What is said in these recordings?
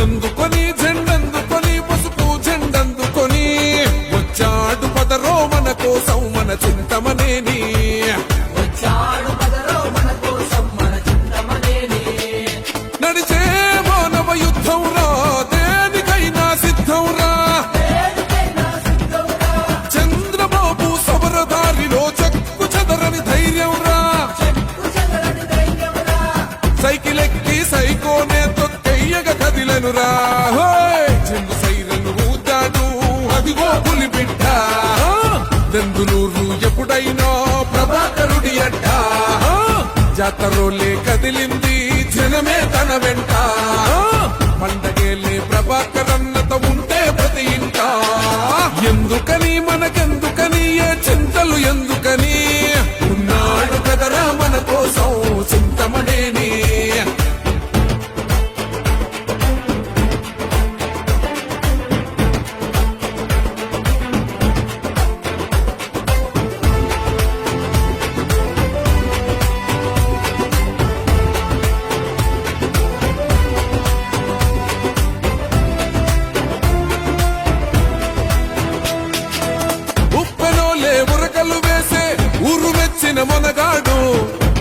అందుకొని జెండందుకొని పసుపు జెండందుకొని వచ్చాడు పదరో మన కోసం మన చింతమనేని కదిలనురా హోయ్! చెంగు సైరను ఊతాడు అదిగో పులి బిడ్డ. దెందులూరు ఎప్పుడైనా ప్రభాకరుడి అడ్డ. జాతరోలే కదిలింది జనమే తన వెంట. పండగేలే ప్రభాకరన్నత ఉంటే ప్రతి ఇంట. ఎందుకని మన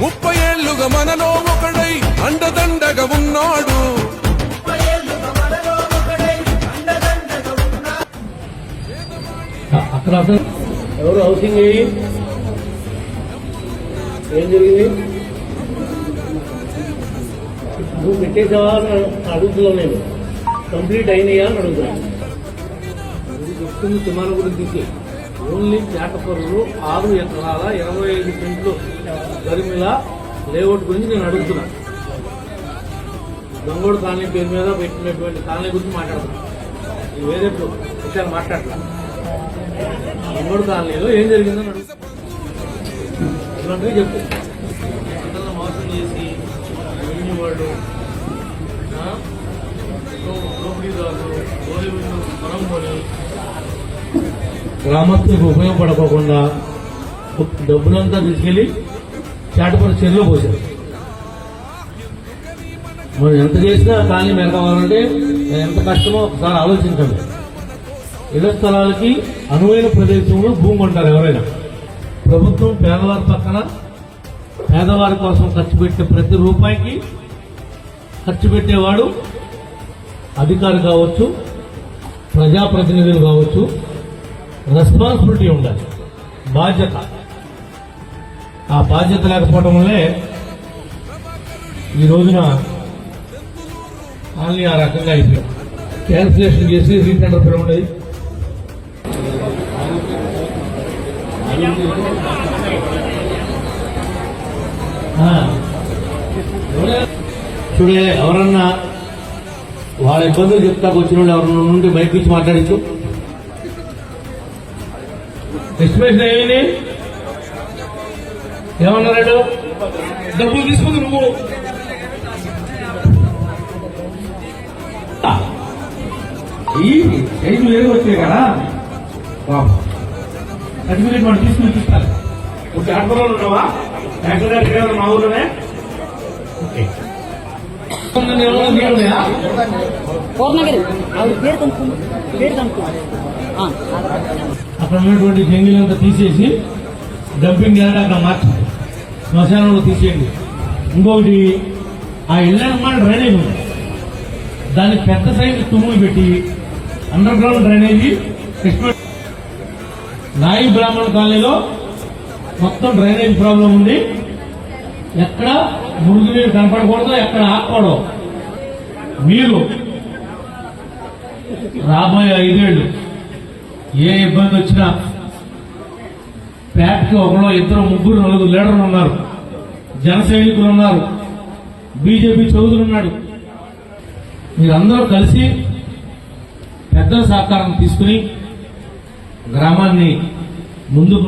ముప్పై ఏళ్ళుగా మనలో ఒకడై అండదండగా ఉన్నాడు. ఎవరు హౌసింగ్ ఏం? జరిగింది? నువ్వు పెట్టేసావా అని అడుగుతున్నావు నేను. కంప్లీట్ అయినాయా అని అడుగుతున్నాను. చెప్తుంది తిమాన గురించి. ఓన్లీ చేటపరులు ఆరు ఎకరాల ఇరవై ఐదు సెంట్లు గరిమిల లేఅవుట్ గురించి నేను అడుగుతున్నా. గంగోడు కాలనీ పేరు మీద పెట్టినటువంటి కాలనీ గురించి మాట్లాడుతున్నా. ఇది వేరే విషయాలు మాట్లాడతా గంగోడు కాలనీలో ఏం జరిగిందని అడుగుతున్నా ఇలాంటివి చెప్పు. అందరిని మోసం చేసి వాళ్ళు గ్రామస్తులకు ఉపయోగపడకోకుండా డబ్బులంతా తీసుకెళ్ళి చాటపడి చెరువులో పోశారు. మనం ఎంత చేసినా కాలనీ మెరకావాలంటే ఎంత కష్టమో ఒకసారి ఆలోచించండి. ఇళ్ళ స్థలాలకి అనువైన ప్రదేశంలో భూమి కొంటారు ఎవరైనా. ప్రభుత్వం పేదవారి పక్కన పేదవారి కోసం ఖర్చు పెట్టే ప్రతి రూపాయికి ఖర్చు పెట్టేవాడు అధికారి కావచ్చు ప్రజాప్రతినిధులు కావచ్చు రెస్పాన్సిబిలిటీ ఉండాలి. బాధ్యత. ఆ బాధ్యత లేకపోవడం వల్లే ఈ రోజున ఆన్లీ ఆ రకంగా అయిపోయాం. క్యాన్సిలేషన్ చేసి రీటెండర్ పిలవండి చూడే ఎవరన్నా వాళ్ళ ఇబ్బందులు చెప్తాకు వచ్చిన వాళ్ళు ఎవరన్నా నుండి బయట నుంచి మాట్లాడించు. ఎస్టిమేషన్ ఏమైంది? ఏమన్నాడు డబ్బులు తీసుకుంది నువ్వు. ఈ ఐదు వేలు వచ్చాయి కదా? సర్టిఫికేట్ మనం తీసుకుని చూస్తారు. ఒక ఆటలో ఉన్నావా? యాక్టర్ గారు ఇక్కడ మా ఊర్లోనే? ఓకే. అక్కడ ఉన్నటువంటి జంగిలంతా తీసేసి డంపింగ్ యార్డ్ అక్కడ మార్చండి శ్మశానంలో తీసేయండి. ఇంకొకటి ఆ ఇళ్ళ డ్రైనేజ్ ఉంది. దాన్ని పెద్ద సైజు తుమ్ములు పెట్టి అండర్ గ్రౌండ్ డ్రైనేజీ కృష్ణ నాయి బ్రాహ్మణ కాలనీలో మొత్తం డ్రైనేజ్ ప్రాబ్లం ఉంది. ఎక్కడ మురుగునీరు కనపడకూడదు ఎక్కడ ఆకూడదు మీరు రాబోయే ఐదేళ్ళు ఏ ఇబ్బంది వచ్చినా ఫ్యాక్టరీ ఒకలో ఇద్దరు ముగ్గురు నలుగురు లీడర్లు ఉన్నారు. జన సైనికులు ఉన్నారు. బీజేపీ చౌదరి ఉన్నాడు. మీరందరూ కలిసి పెద్దల సహకారం తీసుకుని గ్రామాన్ని ముందుకు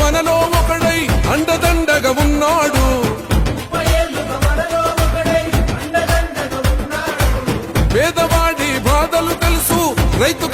మనలో ఒకడై అండదండగ ఉన్నాడు. పేదవాడి బాధలు తెలుసు రైతు